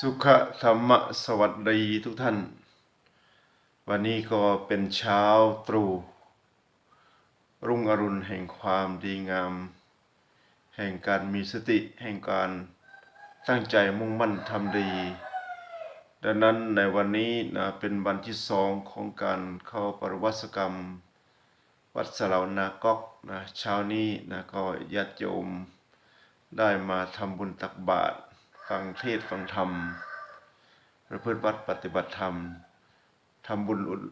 สุขธรรมสวัสดีทุกท่าน วันนี้ก็เป็นเช้าตรู่ รุ่งอรุณแห่งความดีงาม แห่งการมีสติแห่งการตั้งใจมุ่งมั่นทำดี ดังนั้นในวันนี้นะเป็นวันที่สองของการเข้าปรวัสกรรม วัดสลาวนากอกนะเช้านี้นะก็ญาติโยมได้มาทำบุญตักบาตร ฟังเทศฟังธรรมประพฤติวัดปฏิบัติธรรมทำบุญอุด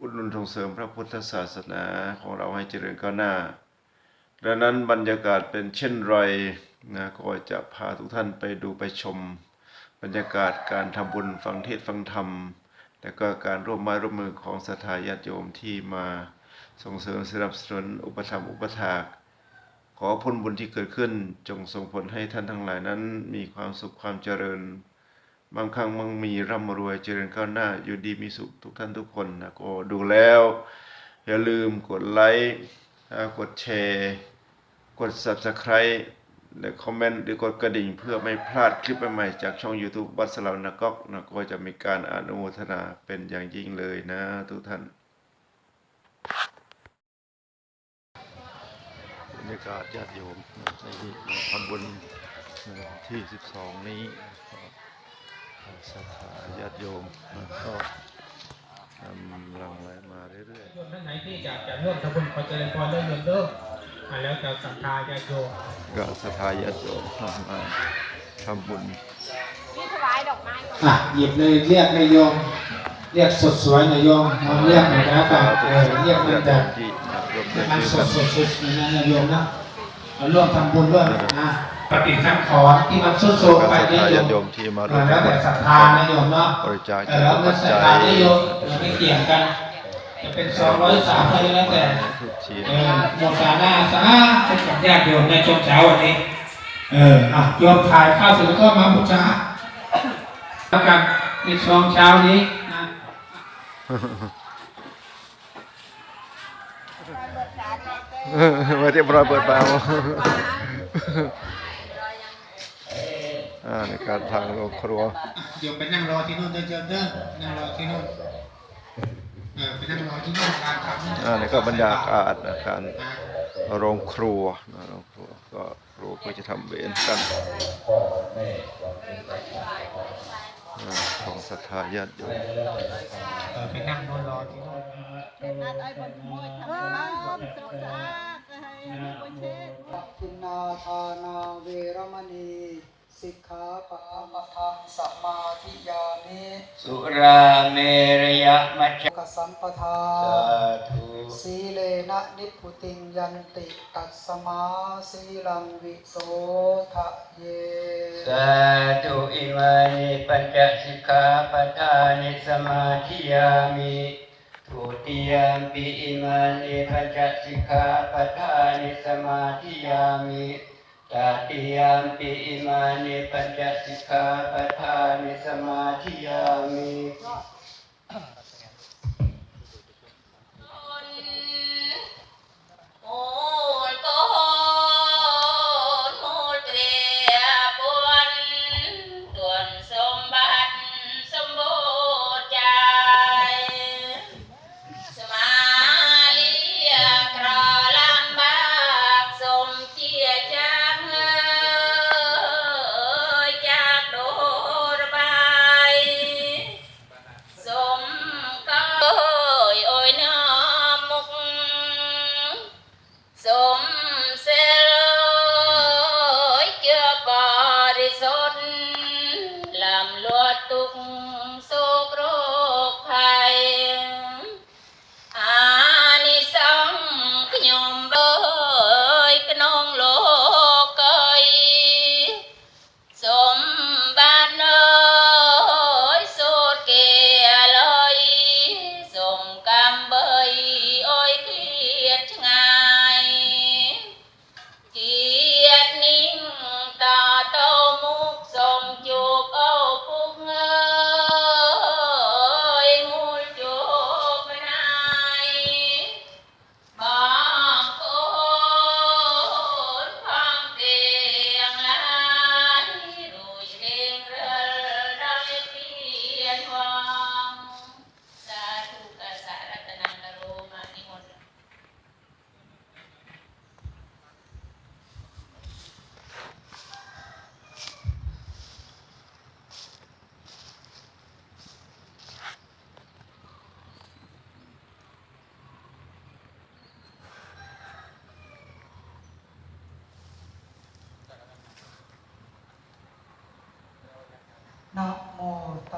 อุดหนุนส่งเสริมพระพุทธศาสนาของเราให้เจริญก้าวหน้าดังนั้นบรรยากาศเป็นเช่นไรนะก็จะพาทุกท่านไปดูไปชม บรรยากาศการทำบุญฟังเทศฟังธรรม และก็การร่วมไม้ร่วมมือของศรัทธาญาติโยมที่มาส่งเสริมสนับสนุนอุปถัมอุปถาก ขอผลบุญที่เกิดขึ้นจงส่งผลให้ท่านทั้งหลายนั้นมีความสุขความเจริญบางครั้งมั่งมีร่ำรวยเจริญก้าวหน้าอยู่ดีมีสุขทุกท่านทุกคนนะก็ดูแล้ว อย่าลืมกดไลค์กดแชร์ กด Subscribe และคอมเมนต์หรือกดกระดิ่งเพื่อไม่พลาดคลิปใหม่ๆจากช่อง YouTube วัดสลาวนากอกนะก็จะมีการอนุโมทนาเป็นอย่างยิ่งเลยนะทุกท่าน บรรยา กาศญาติโยมในที่มาทำบุญในวันที่ 12 นี้ก็ศรัทธาญาติโยมก็นำหลังไหลมาเรื่อยโยมท่านไหนที่อยากจะร่วมทำบุญขอเจริญพรเริ่มเริ่มเริ่มมาแล้วจะศรัทธาญาติโยมๆก็ศรัทธาญาติโยมมาทำบุญนี่ถวายดอกไม้ก่อนอะหยิบเลยเรียกนายโยมเรียกสดสวยนายโยมมาเรียกหน่อยนะกันเออเรียกมันแบบที่มา รวมด้วยมันช่วยสกันดสดสดนะนายโยมนะเอาร่วมทำบุญร่วมนะปฏิสังขรณ์ที่มันสุดโทรมก็ไปศรัทนายธาโยญาติโยมที่มาร่วมแล้วแต่ศรัทธานายโยมเนาะบริจาคเออแล้วเงินศรัทธานายโยมเราไม่เกี่ยงกัน จะเป็นสองร้อยสามร้อยแล้วแต่ ทุกเชียเออโมซาหน้าซาเป็นกับญาติโยมในช่วงเช้าวันนี้ เอออะโยมถ่ายข้าวเสร็จแล้วก็มาบูชาแล้วกันในช่วงเช้านี้นะ มาเรียบร้อยเปิดบาอ่าในการทางโรงครัวโยมไปนั่งรอที่นู่นเด้อโยมเด้อนั่งรอที่นู่นไปนั่งรอที่นู่นการทำอ่านี่ก็บรรยากาศนะการโรงครัวนะโรงครัวก็ครัวก็จะทำเวรกันของศรัทธาญาติโยมเออไปนั่งรอที่นู่น นัดไอ้คนขโมยทำน้ำสะอาดให้ให้คนเช็ดทินนาทานาเวรมณีสิกขาปะปะทังสัมมาทิยามิสุราเมรยมัจจกสัมปทาสาธุสีเลนะนิพพุติงยันติตัสมาสีลังวิโสทะเยสาธุอิมานิปัญจสิกขาปทานิสมาธิยามิ ทุติยมปิอิมานิปัญจสิกขาปัฏฐานิสมาธิยามิตติยมปิอิมานิปัญจสิกขาปัฏฐานิสมาธิยามิ สุท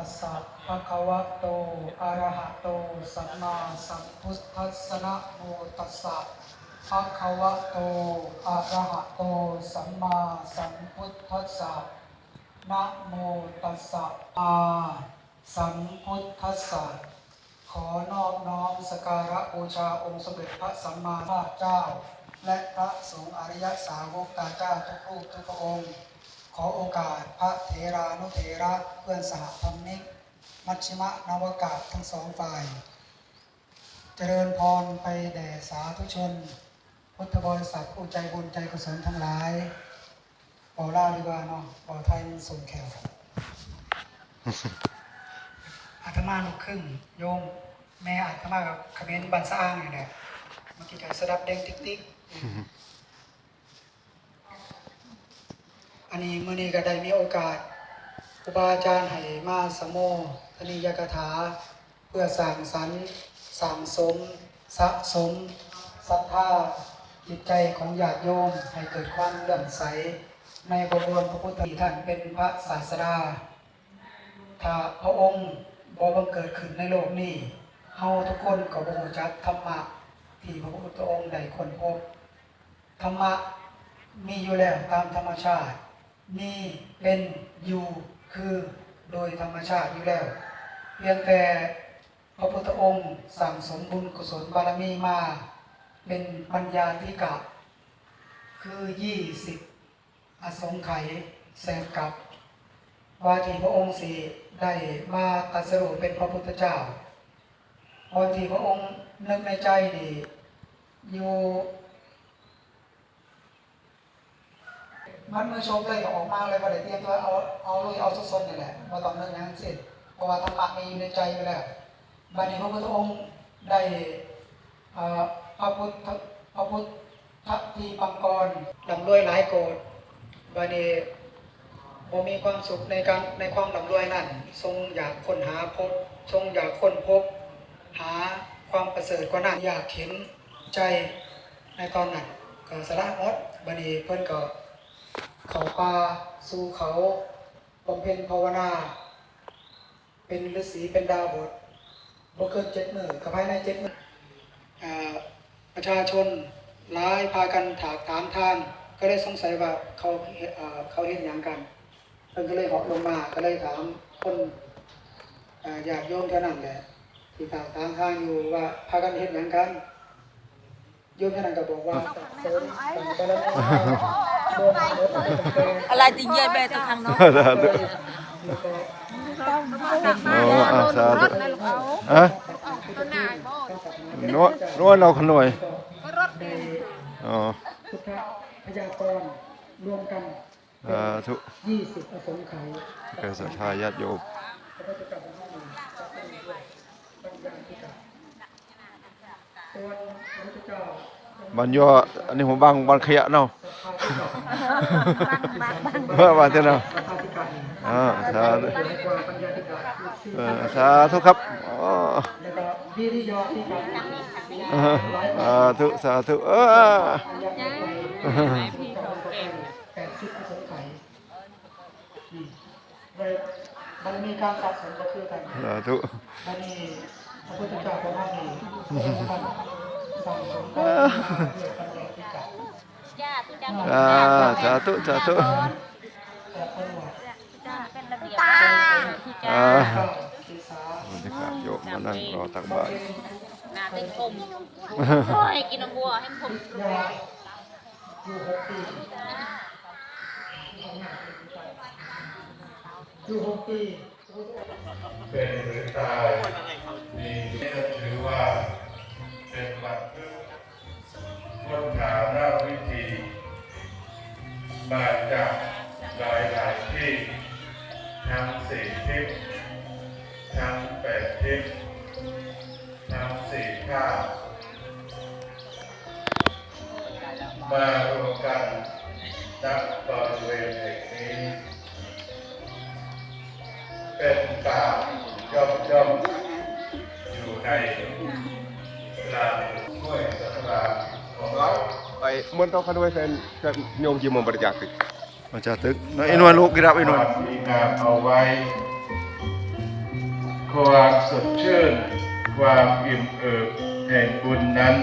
สสะภะคะวะโต อะระหะโต สัมมาสัมพุทธัสสะนะโมตัสสะภะคะวะโต อะระหะโต สัมมาสัมพุทธัสสะนะโมตัสสะอาสัมพุทธัสสะขอนอบน้อมสกการะบูชาองค์สมเด็จพระสัมมาสัมพุทธเจ้า และพระสงฆ์อริยสาวกตาเจ้าทุกรูปทุกพระองค์ ขอโอกาสพระเถรานุเถระเพื่อนสหธรรมิก มัชชิมะนวกาศทั้งสองฝ่าย เจริญพรไปแด่สาธุชน พุทธบริษัทผู้ใจบุญใจกุศลทั้งหลายเป่าล่าดีกว่าเนาะเป่าไทยมันสูงแขวอาตมาลูกครึ่งโยมแม่อาตมากับเขมรบันสะอ้างนี่แหละเมื่อกี้ก็สดับเด้งติ๊กติ๊ก อันนี้มื่อนี้ก็ได้มีโอกาสครูบาอาจารย์ให้มาสมโมธนิยกถา เพื่อสั่งสรรค์สั่งสม สะสมศรัทธาจิตใจของญาติโยมให้เกิดความเลื่อมใส ในกระบวรพระพุทธที่ท่านเป็นพระศาสดา ถ้าพระองค์บ่บังเกิดขึ้นในโลกนี้เฮาทุกคนก็บ่รู้จักธรรมะที่พระพุทธองค์ได้ค้นพบธรรมะมีอยู่แล้วตามธรรมชาติ มีเป็นอยู่คือโดยธรรมชาติอยู่แล้ว เพียงแต่พระพุทธองค์สั่งสมบุญกุศลบารมีมา เป็นปัญญาธิกะ คือยี่สิบอสงไขยแสนกับว่าที่พระองค์สีได้มาตรัสรูเป็นพระพุทธเจ้าวันที่พระองค์นึกในใจนี่อยู่ มันมือชมเลยออกมาเลยว่าได้เตรียมตัวเอาเอาเลยเอาสดๆนี่แหละมาตองนึกอย่างนั้นสิเพราะว่าธรรมะมีอยู่ในใจอยู่แล้วบัดนี้พระพุทธองค์ได้พระพุทธพระพุทธทีปังกรลำรวยหลายโกดบัดนี้บ่มีความสุขในการในความร่ำรวยนั้นทรงอยากค้นหาพบ ทรงอยากค้นพบ หาความประเสริฐกว่านั้นอยากเห็นใจในตอนนั้นก็สละหมดบัดนี้เพิ่อนก็ เขาป่าสู่เขาบำเพ็ญภาวนา เป็นฤาษีเป็นดาวบทบ่เกินเจ็ดหมื้อก็ภายในเจ็ดมื้ออ่าประชาชนหลายพากันถากถามทางก็เลยสงสัยว่าเขาเเขาเห็นหยังกันเพิ่นก็เลยหาะลงมาก็เลยถามคนอ่าญาติโยมเท่านั้นแหละที่ถามทางทางอยู่ว่าพากันเฮ็ดหยังกันโยมเท่านั้นก็บอกว่าเสริมแต่งบารมีโดนโดน อะไรต่างๆอะไรติเยอะไปตัวทางน้องสาธุโอ้อาสาธุฮะนวดนวดเราขน่วยอ๋อพุทธพยากรณ์รวมกันสาธุยี่สิบอสงไขยเกิดศรัทธาญาติโยมพระพุทธเจ้าของเราจะเป็นด้วยปัญญาธิกะส่วนพระพุทธเจ้าบันยออันนี้ผมบังบันขยะเนาะ มื่อวันเท่าเนาะพระธิกะนี่อ่าสาธุกว่าปัญญาธิกะคือเออสาธุครับอ๋อเออสาธุสาธุเออปัญญาธิกะแปดสิบอสงไขยอืมเลยมันมีการสะสมก็คือกันสาธุบัดนี้พระพุทธเจ้าของเรานี่ท่านสั่งสม จ้าทุกจ้าอ่าสาธุสาธุแต่คนว่าเป็นระเบียบอ่าก็ศึกษาบรรยากาศโยมมานั่งรอตักบาตรหนาเต็มผมโอ้ยกินน้ำบัวให้ผมยาอยู่หกปีอยู่หกปีเป็นหรือตายมีก็ถือว่า ในลานห้วยสัตราของเราไปมวนต้องขนวยแฟนแฟนโยมจีมบริจาคติมาจากตึกน้อยอินวันลูกกิรับอินวันมีงามเอาไว้ ความสดชื่น ความอิ่มเอิบแห่งบุญนั้น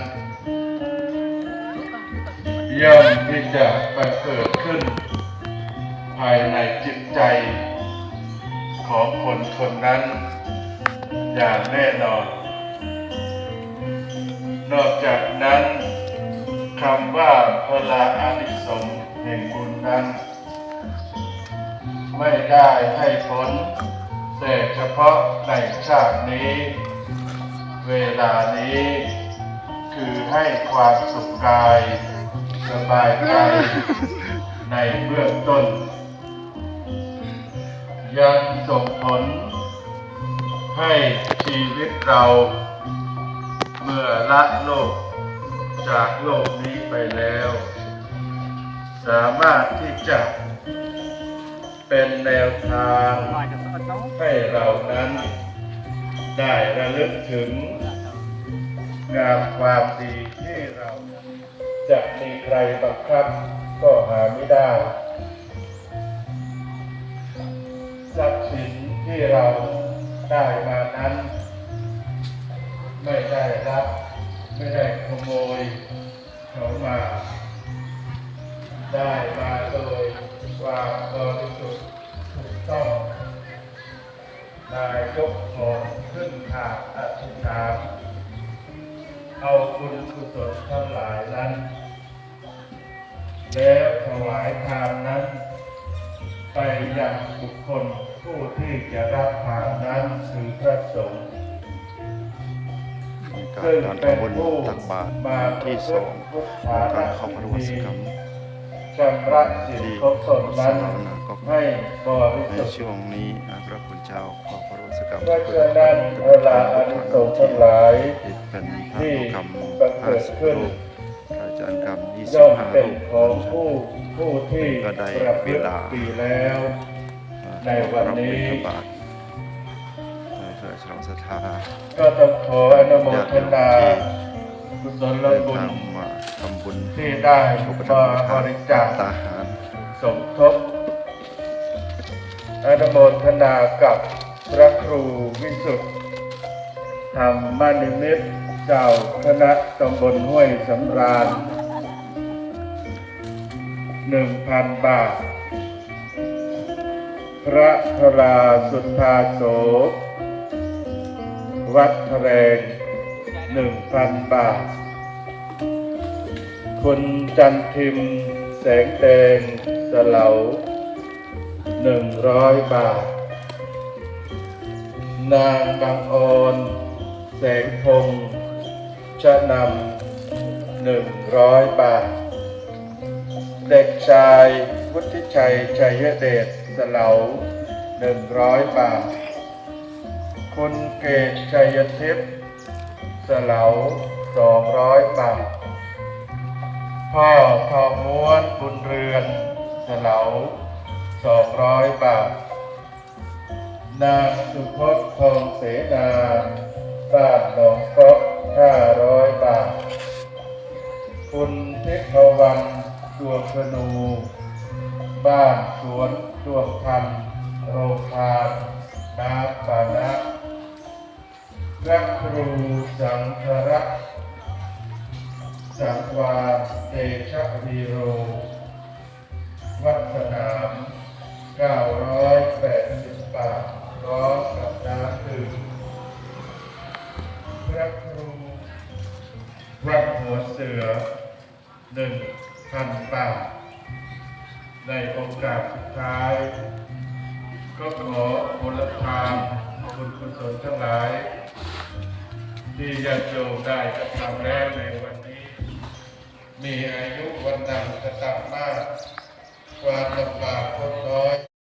ย่อมที่จะบังเกิดขึ้น ภายในจิตใจของคนคนนั้น อย่างแน่นอน นอกจากนั้นคำว่าพลาอานิสงส์แห่งบุญนั้น ไม่ได้ให้ผล แต่เฉพาะในชาตินี้ เวลานี้ คือให้ความสุขกายสบายใจในเบื้องต้น ยังส่งผลให้ชีวิตเรา มื่อละโลก จากโลกนี้ไปแล้ว สามารถที่จะเป็นแนวทางให้เรานั้น ได้ระลึกถึงงามความดีที่เราจะมีใครบังคับก็หาไม่ได้ทรัพย์สินที่เราได้มานั้น ไม่ได้รับ ไม่ได้ขโมยเขามา ได้มาโดยความบริสุทธิ์ถูกต้องนายยกของขึ้นหากอธิษฐานเอาคุณกุศลทั้งหลายนั้น แล้วถวายทานนั้น ไปยังบุคคลผู้ที่จะรับทานนั้นคือพระสงฆ์ มีการซึ่งการเป็นทำบุญผู้ตักบาตรมาที่สองพุทขธาองการเข้าพระวสกรรมชำระสินที่ครบตนนั้นศาสนาก็ให้บริในสุทธิ์ช่วงนี้นะพระคุณเจ้าขอพระวสกรรมเพราะฉะนั้นเวลาอานิสงส์ทั้งหลายที่เป็นพระที่กรรมบังเกิห้าดสิบขึ้นรูปพระอาจารย์กรรมยี่สิย่อบมห้าเป็นรูปของผู้ผู้ที่ก็ได้ประพฤเวติลาดีแล้ว ในวันนี้รับบิณฑบาตในเพื่อฉลอง ศรัทธาก็ต้องขออนุโมญาติทนากุศลเดินบุญทำบุญที่ได้มาบริจาคตาหารสมทบอนุโมทนากับพระครูวิสุทธิ์ธรรมนิมิตเจ้าคณะตำบลห้วยสำราญหนึ่งพันบาท พระพลาสุทธาโส วัดแรงหนึ่งพันบาท คุณจันทิมแสงแดงสเหลาหนึ่งร้อยบาท นางบางออนแสงพงชะนำหนึ่งร้อยบาท เด็กชายวุฒิชัยชัยเดชสเหลาหนึ่งร้อยบาท คุณเกตชัยทิพย์สลาวสองร้อยบาท พ่อทองม้วนบุญเรือนสลาวสองร้อยบาท นางสุพจน์ทองเสนาบ้านหนองก๊อกห้าร้อยบาท คุณเทพวันดวงธนู บ้านสวนดวงพันธ์โรงทาน้ำปานะ พระครูสังฆรักษ์สังวาเตชะวีโร วัดสนาม 980 บาทร้อมกับน้ำดื่มพระครูวัดหัวเสือ 1,000 บาท ในโอกาสสุดท้าย ก็ขอผลทานบุญกุศลทั้งหลาย ที่ญาติโยมได้กระทำแล้วในวันนี้ มีอายุวันนังกระตับมาก ความลำบากคนน้อย